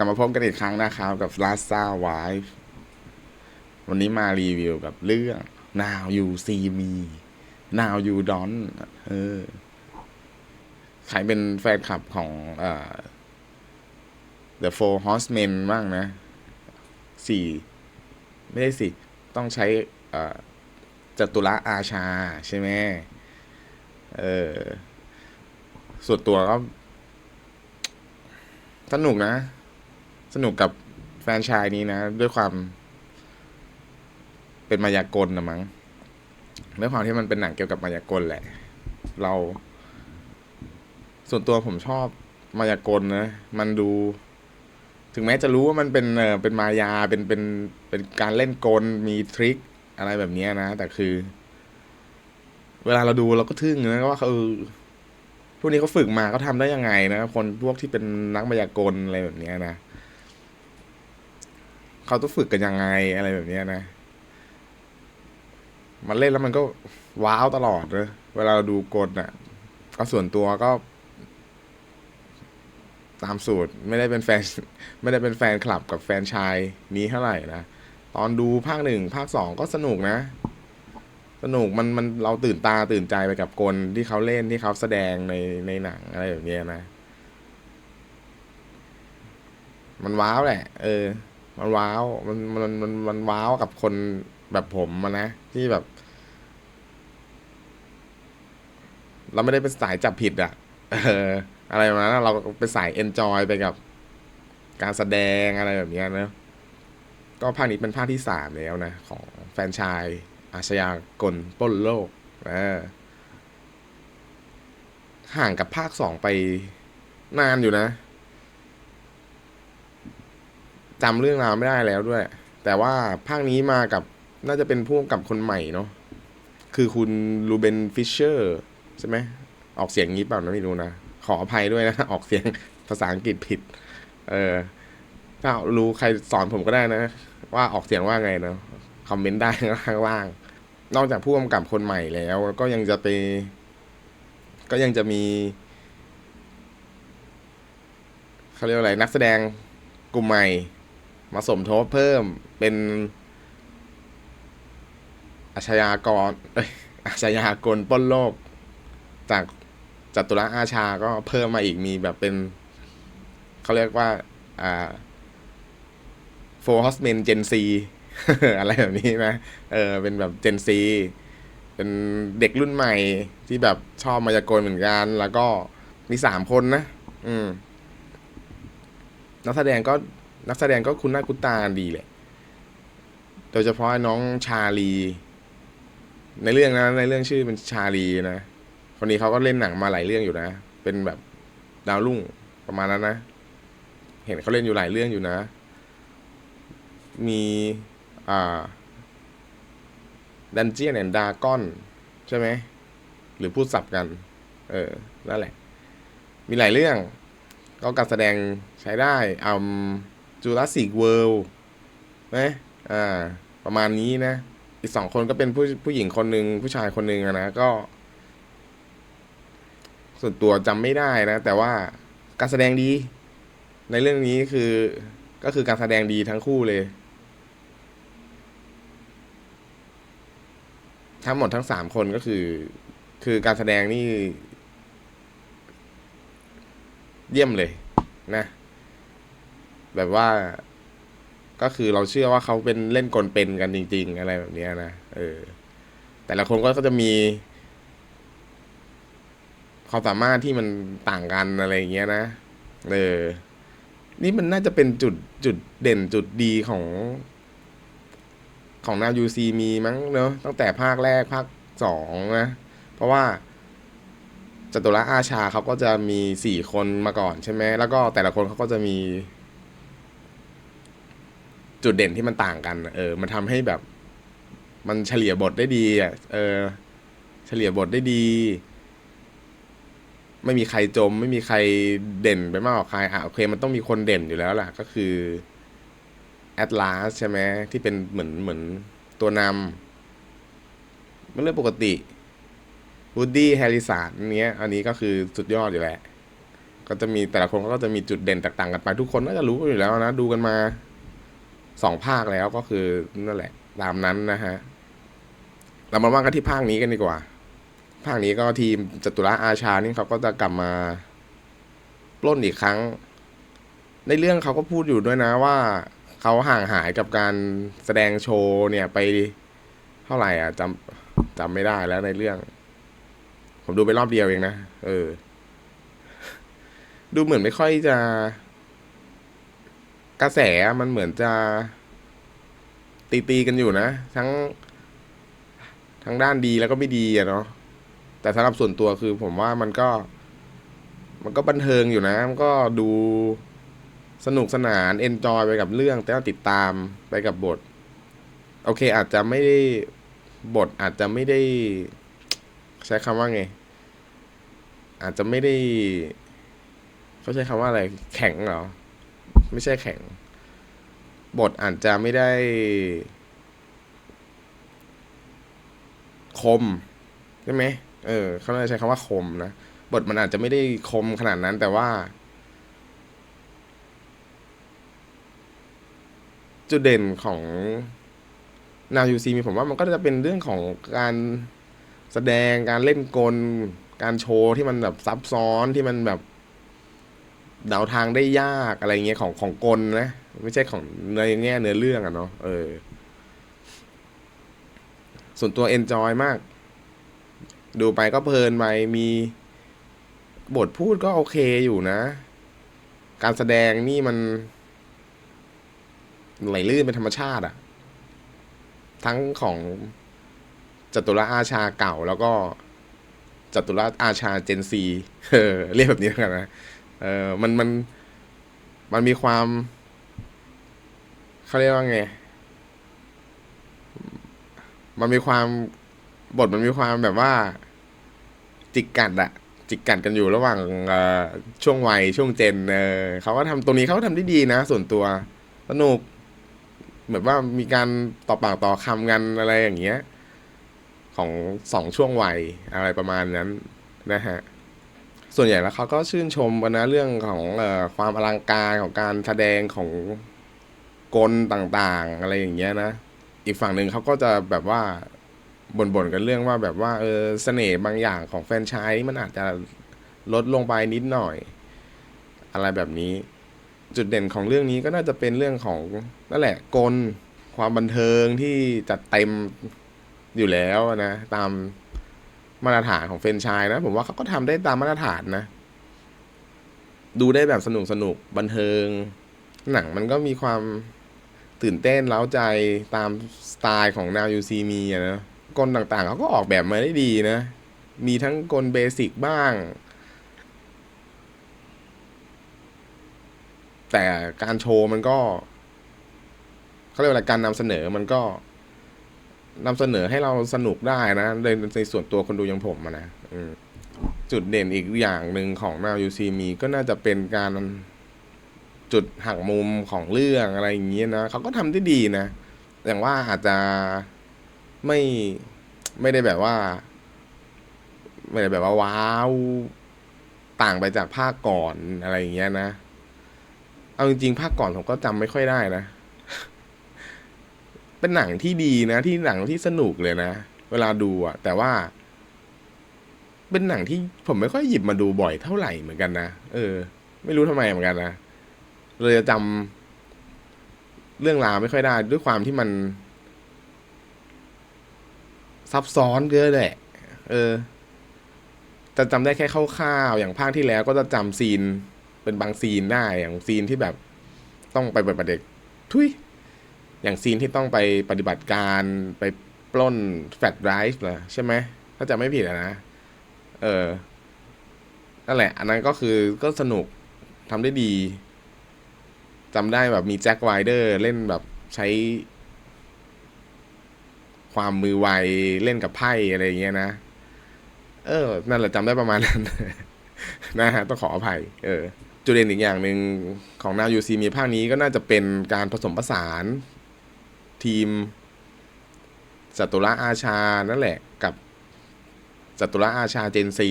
ลับมาพบกันอีกครั้งนะครับกับ Lassa Wife วันนี้มารีวิวกับเรื่อง Now You See Me Now You Don't เออใครเป็นแฟนคลับของเอ่อ The Four Horsemen บ้างนะสี่ไม่ได้สิ ต้องใช้เอ่อจตุระอาชาใช่ไหมเออส่วนตัวก็สนุกนะ สนุกกับแฟนชายนี้นะ ด้วยความ เป็นมายากลนะมั้งด้วยความที่มันเป็นหนังเกี่ยวกับมายากลแหละ เรา ส่วนตัวผมชอบมายากลนะ มันดู ถึงแม้จะรู้ว่ามันเป็นเออเป็นมายาเป็นเป็นเป็นการเล่นกลมีทริคอะไรแบบนี้นะ แต่คือ เวลาเราดูเราก็ทึ่งนะว่าเออพวกนี้เขาฝึกมาเขาทำได้ยังไงนะคนพวกที่เป็นนักมายากลอะไรแบบนี้นะ เขาต้องฝึกกันยังไงอะไรแบบเนี้ยนะ มันเล่นแล้วมันก็ว้าวตลอดเลยเวลาเราดูกลอะ ก็ส่วนตัวก็ ตามสูตรไม่ได้เป็นแฟน ไม่ได้เป็นแฟนคลับกับแฟนชายนี้เท่าไหร่นะ ตอนดูภาคหนึ่งภาคสองก็สนุกนะ สนุกมันมันเราตื่นตาตื่นใจไปกับกลที่เขาเล่นที่เขาแสดงในในหนังอะไรแบบเนี้ยนะ มันว้าวแหละ เออ มันว้าว มันมันมันมันว้าวกับคนแบบผมมานะ ที่แบบ เราไม่ได้เป็นสายจับผิดอะเออ อะไรแบบนั้นอะเราเป็นสายเอนจอยไปกับ การแสดงอะไรแบบนี้นะก็ภาคนี้เป็นภาคที่สามแล้วนะ ของแฟนชายอาชญากลปล้นโลกเออห่างกับภาคสองไปนานอยู่นะ จำเรื่องราวไม่ได้แล้วด้วย แต่ว่าภาคนี้มากับน่าจะเป็นพ่วงกับคนใหม่เนาะคือคุณลูเบนฟิชเชอร์ใช่ไหมออกเสียงงี้เปล่านะไม่รู้นะขออภัยด้วยนะ ออกเสียงภาษาอังกฤษผิด เออถ้ารู้ใครสอนผมก็ได้นะ ว่าออกเสียงว่าไงเนาะคอมเมนต์ได้ข้างล่าง นอกจากผู้กำกับคนใหม่แล้ว ก็ยังจะไป ก็ยังจะมีเขาเรียกว่าอะไรนักแสดงกลุ่มใหม่ มาสมทบเพิ่มเป็นอาชญากรเอ้ยอาชญากลปล้นโลก จากจัตุระอาชาก็เพิ่มมาอีกมีแบบเป็น เขาเรียกว่า อ่าโฟร์ฮอสเมนเจนซีอะไรแบบนี้นะ เออ เป็นแบบเจนซี เป็นเด็กรุ่นใหม่ที่แบบชอบมายากลเหมือนกัน แล้วก็มีสามคนนะ อืม นักแสดงก็ นักแสดงก็คุ้นหน้าคุ้นตาดีแหละ โดยเฉพาะน้องชาลี ในเรื่องนะในเรื่องชื่อเป็นชาลีนะ คนนี้เขาก็เล่นหนังมาหลายเรื่องอยู่นะ เป็นแบบดาวรุ่งประมาณนั้นนะ เห็นเขาเล่นอยู่หลายเรื่องอยู่นะ มีอ่าดันเจียนแอนดาก้อนใช่ไหม หรือพูดสับกัน เออ นั่นแหละ มีหลายเรื่อง ก็การแสดงใช้ได้อืม จูราสสิกเวิลด์นะ อ่า ประมาณนี้นะ อีกสองคนก็เป็นผู้ผู้หญิงคนหนึ่งผู้ชายคนหนึ่งนะ ก็ ส่วนตัวจำไม่ได้นะ แต่ว่าการแสดงดี ในเรื่องนี้คือก็คือการแสดงดีทั้งคู่เลย ทั้งหมดทั้งสามคนก็คือ คือการแสดงนี่ เยี่ยมเลยนะ แบบว่า ก็คือเราเชื่อว่าเขาเป็นเล่นกลเป็นกันจริง ๆ อะไรแบบนี้นะเออ แต่ละคนก็ก็จะมีความสามารถที่มันต่างกันอะไรอย่างเงี้ยนะเออ นี่มันน่าจะเป็นจุดจุดเด่นจุดดีของของนายูซีมีมั้งเนอะตั้งแต่ภาคแรกภาคสองนะ เพราะว่าจตุระอาชาเขาก็จะมีสี่คนมาก่อนใช่ไหมแล้วก็แต่ละคนเขาก็จะมี จุดเด่นที่มันต่างกัน เออ มันทำให้แบบ มันเฉลี่ยบทได้ดีอะเออ เฉลี่ยบทได้ดี ไม่มีใครจม ไม่มีใครเด่นไปมากกว่าใครอะโอเค มันต้องมีคนเด่นอยู่แล้วล่ะ ก็คือแอตลาสใช่ไหมที่เป็นเหมือนเหมือนตัวนำมันเรื่องปกติวูดดี้แฮริสันเนี้ย อันนี้ก็คือสุดยอดอยู่แหละ ก็จะมีแต่ละคนก็จะมีจุดเด่นแตกต่างกันไปทุกคนน่าจะรู้อยู่แล้วนะ ดูกันมา สองภาคแล้วก็คือนั่นแหละ ตามนั้นนะฮะ เรามาว่ากันที่ภาคนี้กันดีกว่า ภาคนี้ก็ทีมจตุระอาชานี่เขาก็จะกลับมาปล้นอีกครั้ง ในเรื่องเขาก็พูดอยู่ด้วยนะว่าเขาห่างหายกับการแสดงโชว์เนี่ยไปเท่าไหร่อะจำจำไม่ได้แล้วในเรื่อง ผมดูไปรอบเดียวเองนะ เออ ดูเหมือนไม่ค่อยจะ กระแสมันเหมือนจะตีตีกันอยู่นะ ทั้ง ทั้งด้านดีแล้วก็ไม่ดีอะเนาะแต่สำหรับส่วนตัวคือผมว่ามันก็ มันก็บันเทิงอยู่นะ มันก็ดูสนุกสนานเอนจอยไปกับเรื่อง แต่ว่าติดตามไปกับบท โอเค อาจจะไม่ได้บทอาจจะไม่ได้ ใช้คำว่าไง อาจจะไม่ได้ เขาใช้คำว่าอะไรแข็งเหรอ ไม่ใช่แข็ง บทอาจจะไม่ได้ คมใช่ไหมเออเขาเลยใช้คำว่าคมนะบทมันอาจจะไม่ได้คมขนาดนั้น แต่ว่า จุดเด่นของนาวยูซีมีผมว่ามันก็จะเป็นเรื่องของการแสดงการเล่นกล การโชว์ที่มันแบบซับซ้อนที่มันแบบ เดาทางได้ยากอะไรเงี้ยของของกลนะ ไม่ใช่ของในแง่เนื้อเรื่องอะเนาะเออ ส่วนตัวเอนจอยมาก ดูไปก็เพลินไปมีบทพูดก็โอเคอยู่นะ การแสดงนี่มัน ไหลลื่นเป็นธรรมชาติอะทั้งของจตุรอาชาเก่าแล้วก็จตุรอาชาเจนซีเออเรียกแบบนี้กันนะ เออมันมันมันมีความเขาเรียกว่าไง มันมีความบทมันมีความแบบว่า จิกกัดอะจิกกัดกันอยู่ระหว่างช่วงวัยช่วงเจนเออเขาก็ทำตรงนี้เขาก็ทำได้ดีนะ ส่วนตัวสนุกเหมือนว่ามีการต่อปากต่อคำกันอะไรอย่างเงี้ย ของสองช่วงวัยอะไรประมาณนั้นนะฮะ ส่วนใหญ่แล้วเขาก็ชื่นชมกันนะเรื่องของออความอลังการของการแสดงของกลต่างๆ อะไรอย่างเงี้ยนะ อีกฝั่งหนึ่งเขาก็จะแบบว่าบ่นๆกันเรื่องว่าแบบว่าเออเสน่ห์บางอย่างของแฟนชายมันอาจจะลดลงไปนิดหน่อย อะไรแบบนี้ จุดเด่นของเรื่องนี้ก็น่าจะเป็นเรื่องของนั่นแหละกลความบันเทิงที่จัดเต็มอยู่แล้วนะ ตาม มาตรฐานของแฟรนชายนะ ผมว่าเขาก็ทำได้ตามมาตรฐานนะ ดูได้แบบสนุกสนุกบันเทิง หนังมันก็มีความตื่นเต้นเล้าใจตามสไตล์ของ Now You See Me อะนะกลต่างๆเขาก็ออกแบบมาได้ดีนะ มีทั้งกลเบสิกบ้าง แต่การโชว์มันก็เขาเรียกว่าการนำเสนอมันก็ นำเสนอให้เราสนุกได้นะในในส่วนตัวคนดูอย่างผมนะจุดเด่นอีกอย่างหนึ่งของ Now You See Me ก็น่าจะเป็นการจุดหักมุมของเรื่องอะไรอย่างเงี้ยนะเขาก็ทำได้ดีนะอย่างว่าอาจจะไม่ไม่ได้แบบว่า ไม่ได้แบบว่าว้าวต่างไปจากภาคก่อนอะไรอย่างเงี้ยนะ เอาจริงๆภาคก่อนผมก็จำไม่ค่อยได้นะ เป็นหนังที่ดีนะ ที่หนังที่สนุกเลยนะ เวลาดูอะแต่ว่า เป็นหนังที่ผมไม่ค่อยหยิบมาดูบ่อยเท่าไหร่เหมือนกันนะเออ ไม่รู้ทำไมเหมือนกันนะเลยจะจำเรื่องราวไม่ค่อยได้ ด้วยความที่มัน ซับซ้อนเยอะแหละ เออจะจำได้แค่คร่าวๆอย่างภาคที่แล้วก็จะจำซีน เป็นบางซีนได้อย่างซีนที่แบบ ต้องไปปฏิบัติเด็กทุย อย่างซีนที่ต้องไปปฏิบัติการไปปล้นแฟลชไดรฟ์เหรอใช่ไหมถ้าจะไม่ผิดนะ เออ นั่นแหละ อันนั้นก็คือก็สนุกทำได้ดีจำได้แบบมีแจ็คไวเดอร์เล่นแบบใช้ ความมือไวเล่นกับไพ่อะไรอย่างเงี้ยนะ เออ นั่นแหละจำได้ประมาณนั้น นะฮะ ต้องขออภัย เออ จุดเด่นอีกอย่างหนึ่งของนายูซีมีภาคนี้ก็น่าจะเป็นการผสมผสาน ทีมจัตุระอาชานั่นแหละกับจัตุระอาชาเจนซี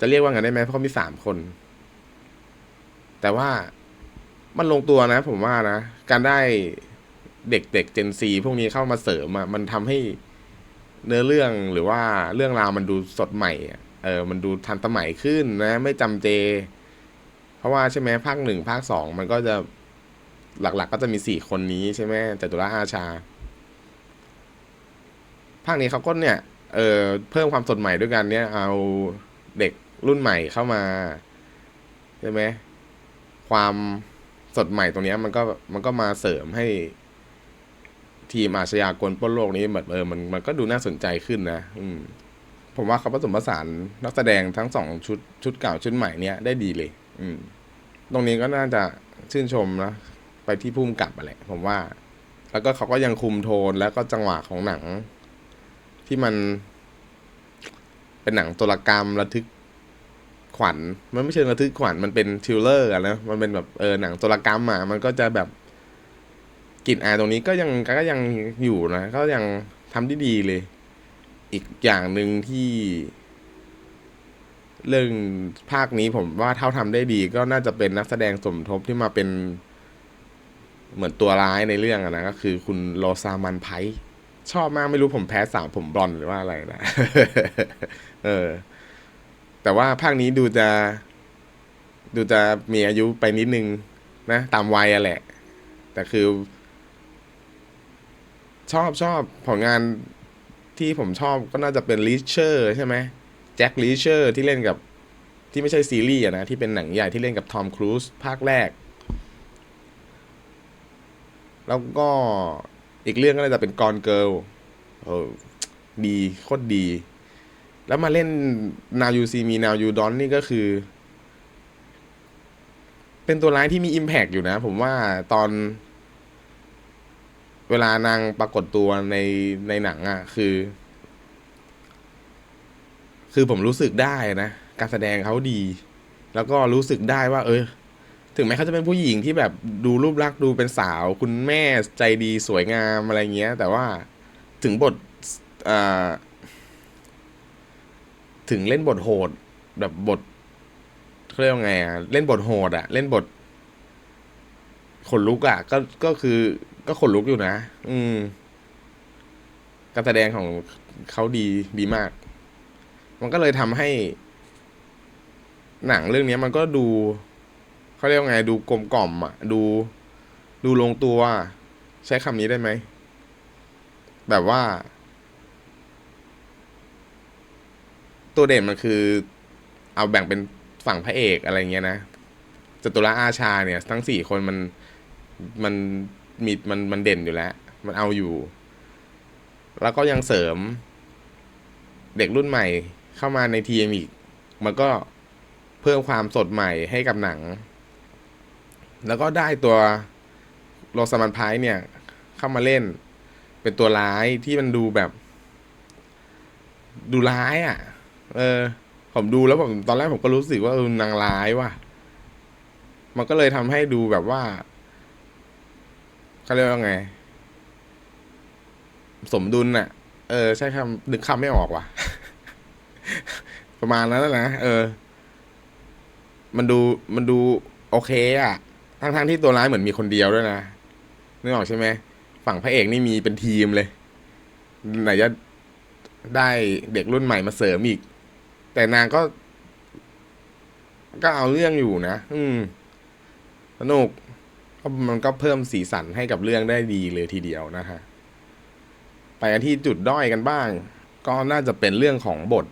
จะเรียกว่าไงได้ไหมเพราะมีสามคน แต่ว่ามันลงตัวนะผมว่านะ การได้เด็กเด็กเจนซีพวกนี้เข้ามาเสริมอะมันทำให้เนื้อเรื่องหรือว่าเรื่องราวมันดูสดใหม่อเออมันดูทันสมัยขึ้นนะ ไม่จำเจ เพราะว่าใช่ไหมภาคหนึ่งภาคสองมันก็จะ หลักๆ ก็จะมีสี่คนนี้ใช่ไหมจตุระอาชา ภาคนี้เขาก็เนี่ยเออเพิ่มความสดใหม่ด้วยกันเนี่ย เอาเด็กรุ่นใหม่เข้ามาใช่ไหมความสดใหม่ตรงนี้มันก็มันก็มาเสริมให้ทีมอาชญากรปล้นโลกนี้แบบเออมันมันก็ดูน่าสนใจขึ้นนะอืม ผมว่าเขาผสมผสานนักแสดงทั้งสองชุดชุดเก่าชุดใหม่เนี้ยได้ดีเลย อืม ตรงนี้ก็น่าจะชื่นชมนะ ไปที่พุ่มกับอะไรผมว่า แล้วก็เขาก็ยังคุมโทนแล้วก็จังหวะของหนัง ที่มัน เป็นหนังตัวกรรมระทึกขวัญมันไม่เชิงระทึกขวัญมันเป็นทิลเลอร์อะนะมันเป็นแบบเออหนังตัวกรรมอะมันก็จะแบบกลิ่นอายตรงนี้ก็ยังก็ยังอยู่นะก็ยังทำได้ดีเลย อีกอย่างหนึ่งที่ เรื่องภาคนี้ผมว่าเท่าทำได้ดี ก็น่าจะเป็นนักแสดงสมทบที่มาเป็น เหมือนตัวร้ายในเรื่องอะนะก็คือคุณโรซามันไพร์ชอบมากไม่รู้ผมแพ้สาวผมบอนหรือว่าอะไรนะเออ แต่ว่าภาคนี้ดูจะ ดูจะมีอายุไปนิดนึงนะตามวัยอะแหละ แต่คือ ชอบชอบผลงานที่ผมชอบก็น่าจะเป็นลิเชอร์ใช่ไหมแจ็คลิเชอร์ที่เล่นกับที่ไม่ใช่ซีรีส์อะนะ ที่เป็นหนังใหญ่ที่เล่นกับทอมครูซภาคแรก แล้วก็อีกเรื่องก็น่าจะเป็นกอนเกิลเออดีโคตรดี แล้วมาเล่น Now You See Me Now You Don't นี่ก็คือ เป็นตัวร้ายที่มี Impact อยู่นะ ผมว่าตอน เวลานางปรากฏตัวในในหนังอะ่ะ คือ คือผมรู้สึกได้นะ การแสดงเขาดี แล้วก็รู้สึกได้ว่า เออ ถึงแม้เขาจะเป็นผู้หญิงที่แบบดูรูปลักษณ์ดูเป็นสาว คุณแม่ใจดีสวยงามอะไรเงี้ย แต่ว่าถึงบทถึงเล่นบทโหด แบบบทเขาเรียกว่าไงอะเล่นบทโหดอะ เล่นบทขนลุกอะ ก็ก็คือก็ขนลุกอยู่นะ อืม การแสดงของเขาดีดีมาก มันก็เลยทำให้ หนังเรื่องนี้มันก็ดู เขาเรียกว่าไงดูกลมกล่อมอะ ดูดูลงตัวใช้คำนี้ได้ไหม แบบว่า ตัวเด่นมันคือ เอาแบ่งเป็นฝั่งพระเอกอะไรเงี้ยนะจตุระอาชาเนี่ย ทั้งสี่คนมันมันมีมันมันเด่นอยู่แล้ว มันเอาอยู่ แล้วก็ยังเสริม เด็กรุ่นใหม่เข้ามาในทีมอีก มันก็เพิ่มความสดใหม่ให้กับหนัง แล้วก็ได้ตัวโรสมันไพร์เนี่ย เข้ามาเล่น เป็นตัวร้ายที่มันดูแบบ ดูร้ายอะ่ะ เออ ผมดูแล้วผมตอนแรกผมก็รู้สึกว่าเออนางร้ายว่ะ มันก็เลยทำให้ดูแบบว่าเขาเรียกว่าไง สมดุลน่ะ เออ ใช่คำนึกคำไม่ออกว่ะ ประมาณนั้นนะเออ มันดูมันดูโอเคอะทั้ง ทั้งๆที่ตัวร้ายเหมือนมีคนเดียวด้วยนะนึกออกใช่ไหมฝั่งพระเอกนี่มีเป็นทีมเลย ไหนจะได้เด็กรุ่นใหม่มาเสริมอีก แต่นางก็ ก็เอาเรื่องอยู่นะ อืมสนุกมันก็เพิ่มสีสันให้กับเรื่องได้ดีเลยทีเดียวนะฮะ ไปกันที่จุดด้อยกันบ้าง ก็น่าจะเป็นเรื่องของบท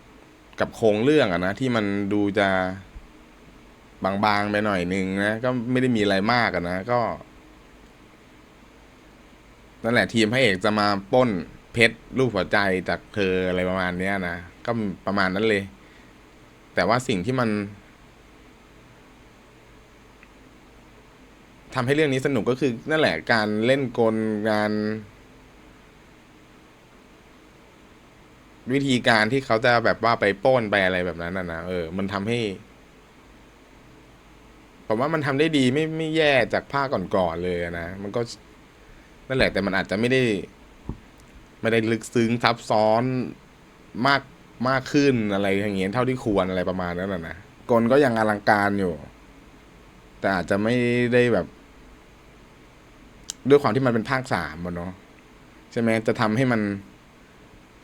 กับโครงเรื่องอะนะ ที่มันดูจะ บางๆไปหน่อยนึงนะ ก็ไม่ได้มีอะไรมากนะ ก็นั่นแหละทีมพระเอกจะมาป้นเพชรรูปหัวใจจากเธออะไรประมาณเนี้ยนะ ก็ประมาณนั้นเลย แต่ว่าสิ่งที่มันทำให้เรื่องนี้สนุกก็คือ นั่นแหละการเล่นกลงาน วิธีการที่เขาจะแบบว่าไปป้นไปอะไรแบบนั้นนะนะเออ มันทำให้ ผมว่ามันทำได้ดีไม่ไม่แย่จากภาคก่อนๆเลยนะ มันก็นั่นแหละแต่มันอาจจะไม่ได้ ไม่ได้ลึกซึ้งซับซ้อนมากมากขึ้นอะไรอย่างเงี้ยเท่าที่ควรอะไรประมาณนั้นนะกลก็ยังอลังการอยู่ แต่อาจจะไม่ได้แบบ ด้วยความที่มันเป็นภาคสามอะเนาะใช่ไหมจะทำให้มัน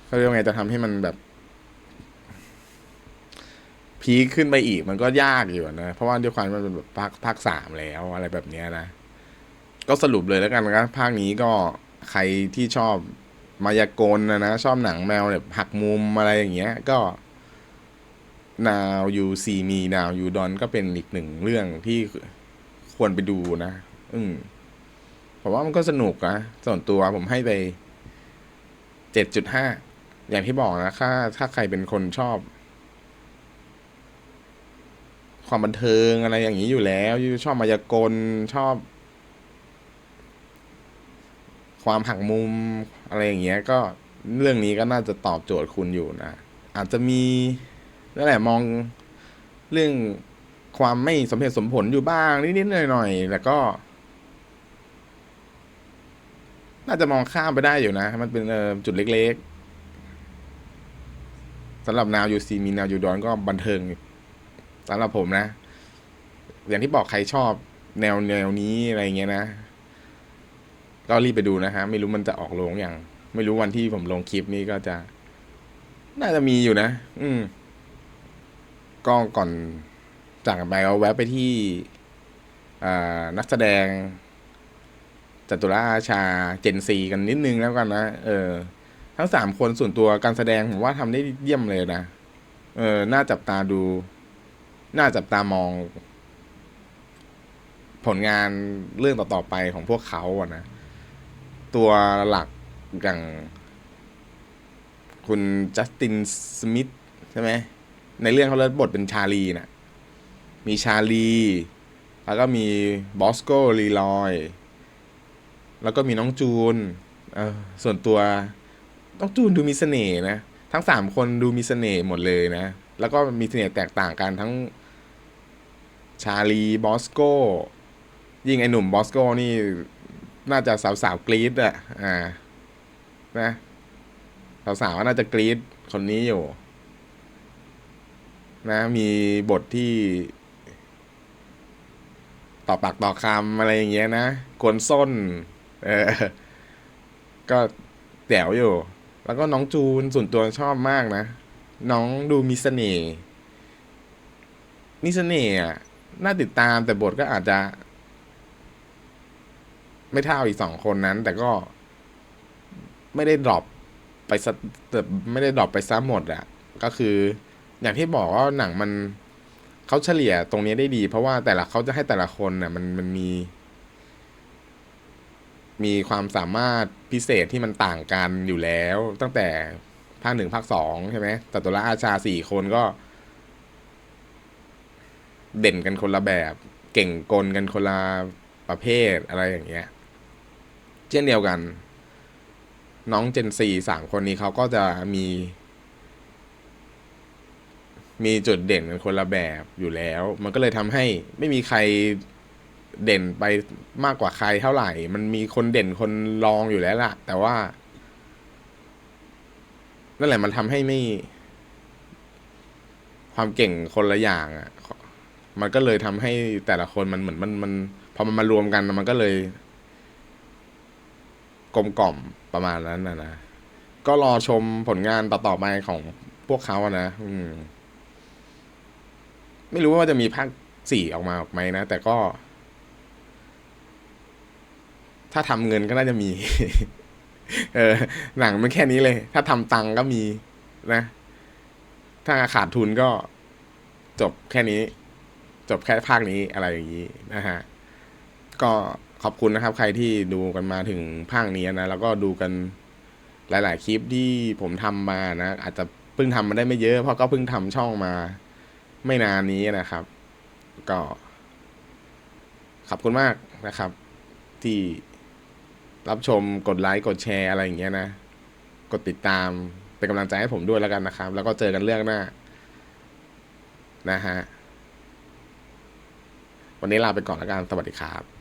เขาเรียกว่าไงจะทำให้มันแบบ พีคขึ้นไปอีกมันก็ยากอยู่นะ เพราะว่าด้วยความมันเป็นแบบภาคภาคสามแล้วอะไรแบบเนี้ยนะ ก็สรุปเลยแล้วกันนะภาคนี้ก็ใครที่ชอบมายากลนะนะชอบหนังแมวแบบหักมุมอะไรอย่างเงี้ย ก็ Now You See Me Now You Don ก็เป็นอีกหนึ่งเรื่องที่ควรไปดูนะ อืมผมว่ามันก็สนุกนะส่วนตัวผมให้ไปเจ็ดจุดห้าอย่างที่บอกนะถ้าถ้าใครเป็นคนชอบ ความบันเทิงอะไรอย่างนี้อยู่แล้วชอบมายากลชอบ ความหักมุมอะไรอย่างเงี้ย ก็เรื่องนี้ก็น่าจะตอบโจทย์คุณอยู่นะ อาจจะมีนั่นแหละมองเรื่องความไม่สมเหตุสมผลอยู่บ้างนิดๆหน่อยๆแต่ก็น่าจะมองข้ามไปได้อยู่นะ มันเป็นจุดเล็กๆสำหรับนาวยูซีมีนาวยูดอนก็บันเทิง สำหรับผมนะ อย่างที่บอกใครชอบแนวแนวนี้อะไรเงี้ยนะ ก็รีบไปดูนะฮะ ไม่รู้มันจะออกลงอย่าง ไม่รู้วันที่ผมลงคลิปนี้ก็จะ น่าจะมีอยู่นะ อืม ก็ก่อนจากกันไปเอาแวะไปที่นักแสดงจตุราชาเจนซีกันนิดนึงแล้วกันนะ เออ ทั้งสามคนส่วนตัวการแสดงผมว่าทำได้เยี่ยมเลยนะ เออ น่าจับตาดู น่าจับตามอง ผลงานเรื่องต่อๆไปของพวกเขาอะนะ ตัวหลักอย่างคุณจัสตินสมิธใช่ไหม ในเรื่องเขาเล่นบทเป็นชาลีนะมีชาลี แล้วก็มีบอสโกลีลอย แล้วก็มีน้องจูน เออส่วนตัว น้องจูนดูมีเสน่ห์นะ ทั้งสามคนดูมีเสน่ห์หมดเลยนะ แล้วก็มีเสน่ห์แตกต่างกันทั้ง ชาลีบอสโกยิ่งไอหนุ่มบอสโกนี่น่าจะสาวๆกรี๊ดอะอ่า นะสาวๆน่าจะกรี๊ดคนนี้อยู่ นะ มีบทที่ต่อปากต่อคำอะไรอย่างเงี้ยนะกวนส้น เออ ก็แจ๋วอยู่ แล้วก็น้องจูนส่วนตัวชอบมากนะ น้องดูมีเสน่ห์มีเสน่ห์อะ น่าติดตามแต่บทก็อาจจะ ไม่เท่าอีกสองคนนั้น แต่ก็ไม่ได้ดรอปไปแต่ไม่ได้ดรอปไปซะหมดอะก็คือ อย่างที่บอกว่าหนังมันเขาเฉลี่ยตรงนี้ได้ดี เพราะว่าแต่ละเขาจะให้แต่ละคนน่ะ มันมันมี มีความสามารถพิเศษที่มันต่างกันอยู่แล้ว ตั้งแต่ภาคหนึ่งภาคสองใช่ไหมแต่ตัวละอาชาสี่คนก็ เด่นกันคนละแบบ เก่งกลกันคนละประเภทอะไรอย่างเงี้ย เช่นเดียวกัน น้องเจนซีสามคนนี้เขาก็จะมี มีจุดเด่นกันคนละแบบอยู่แล้ว มันก็เลยทำให้ไม่มีใครเด่นไปมากกว่าใครเท่าไหร่ มันมีคนเด่นคนรองอยู่แล้วล่ะ แต่ว่านั่นแหละมันทำให้ไม่ ความเก่งคนละอย่างอะ มันก็เลยทำให้แต่ละคนมันเหมือนมันมันพอมันมารวมกันมันก็เลย กลมกล่อมประมาณนั้นนะนะก็รอชมผลงานต่อๆไปของพวกเขาอะนะอืม ไม่รู้ว่าจะมีภาคสี่ออกมาออกไหมนะ แต่ก็ ถ้าทำเงินก็น่าจะมี เออ หนังมันแค่นี้เลย ถ้าทำตังก็มีนะ ถ้าขาดทุนก็จบแค่นี้ จบแค่ภาคนี้อะไรอย่างนี้นะฮะก็ขอบคุณนะครับ ใครที่ดูกันมาถึงภาคนี้นะ แล้วก็ดูกันหลาย ๆ คลิปที่ผมทำมานะ อาจจะเพิ่งทำมาได้ไม่เยอะ เพราะก็เพิ่งทำช่องมา ไม่นานนี้นะครับ ก็ ขอบคุณมากนะครับ ที่รับชมกดไลค์กดแชร์อะไรอย่างเงี้ยนะ กดติดตามเป็นกำลังใจให้ผมด้วยแล้วกันนะครับ แล้วก็เจอกันเรื่องหน้า นะฮะ วันนี้ลาไปก่อนแล้วกันสวัสดีครับ